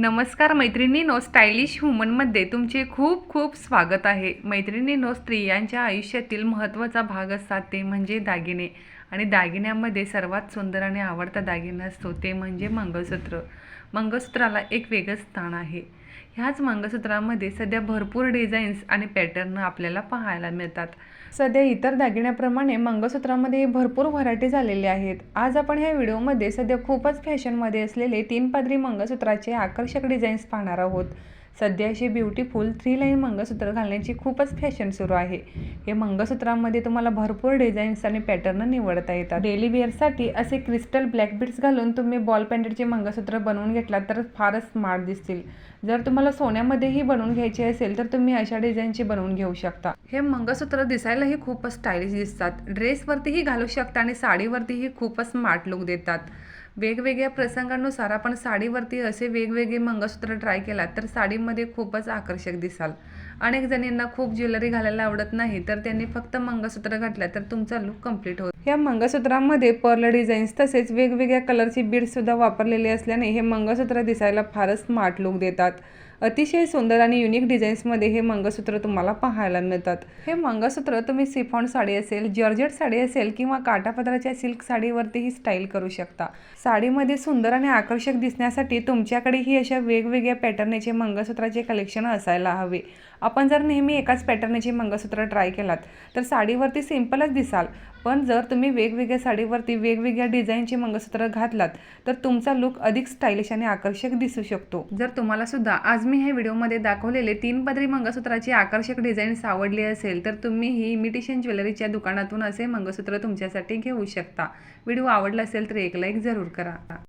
नमस्कार मैत्रिणीनो स्टायलिश वुमनमध्ये तुमचे खूप खूप स्वागत आहे. मैत्रिणीनो स्त्रियांच्या आयुष्यातील महत्त्वाचा भाग असतात ते म्हणजे दागिने. आणि दागिन्यामध्ये सर्वात सुंदर आणि आवडता दागिना असतो ते म्हणजे मंगळसूत्र. मंगळसूत्राला एक वेगळं स्थान आहे. ह्याच मंगळसूत्रामध्ये सध्या भरपूर डिझाईन्स आणि पॅटर्न आपल्याला पाहायला मिळतात. सध्या इतर दागिन्याप्रमाणे मंगळसूत्रामध्ये भरपूर व्हरायटी झालेले आहेत. आज आपण ह्या व्हिडिओमध्ये सध्या खूपच फॅशनमध्ये असलेले तीन पादरी मंगळसूत्राचे आकर्षक डिझाईन्स पाहणार आहोत. सध्या अशी ब्युटीफुल थ्री लाईन मंगळसूत्र घालण्याची खूपच फॅशन सुरू आहे. हे मंगळसूत्रामध्ये तुम्हाला भरपूर डिझाईन्स आणि पॅटर्न निवडता येतात. डेली वेअरसाठी असे क्रिस्टल ब्लॅक बीड्स घालून तुम्ही बॉल पॅन्डेडचे मंगळसूत्र बनवून घेतलात तर फारच स्मार्ट दिसतील. जर तुम्हाला सोन्यामध्येही बनवून घ्यायचे असेल तर तुम्ही अशा डिझाईनचे बनवून घेऊ शकता. हे मंगळसूत्र दिसायलाही खूपच स्टायलिश दिसतात. ड्रेसवरतीही घालू शकता आणि साडीवरतीही खूपच स्मार्ट लुक देतात. वेगवेगळ्या प्रसंगानुसार आपण साडीवरती असे वेगवेगळे मंगळसूत्र ट्राय केला तर साडीमध्ये खूपच आकर्षक दिसाल. अनेक जणींना खूप ज्वेलरी घालायला आवडत नाही तर त्यांनी फक्त मंगळसूत्र घातल्या तर तुमचा लुक कंप्लीट होतो या मंगळसूत्रामध्ये पर्ल डिझाईन्स तसेच वेगवेगळ्या कलरची बीड्ससुद्धा सुद्धा वापरलेले असल्याने हे मंगळसूत्र दिसायला फारच स्मार्ट लुक देतात. अतिशय सुंदर आणि युनिक डिझाईन्समध्ये हे मंगळसूत्र तुम्हाला पाहायला मिळतात. हे मंगळसूत्र तुम्ही सिफॉन साडी असेल जॉर्जेट साडी असेल किंवा काटापत्राच्या सिल्क साडीवरतीही स्टाईल करू शकता. साडीमध्ये सुंदर आणि आकर्षक दिसण्यासाठी तुमच्याकडेही अशा वेगवेगळ्या पॅटर्नचे मंगळसूत्राचे कलेक्शन असायला हवे. आपण जर नेहमी एकाच पॅटर्नचे मंगळसूत्र ट्राय केलात तर साडीवरती सिम्पलच दिसाल. पण जर तुम्ही वेगवेगळ्या साडीवरती वेगवेगळ्या डिझाईनचे मंगळसूत्र घातलात तर तुमचा लुक अधिक स्टाईलिश आणि आकर्षक दिसू शकतो. जर तुम्हाला सुद्धा आज मी हे व्हिडिओमध्ये दाखवलेले तीन पदरी मंगळसूत्राची आकर्षक डिझाईन्स आवडली असेल तर तुम्ही ही इमिटेशन ज्वेलरीच्या दुकानातून असे मंगळसूत्र तुमच्यासाठी घेऊ शकता. व्हिडिओ आवडला असेल तर एक लाईक जरूर करा.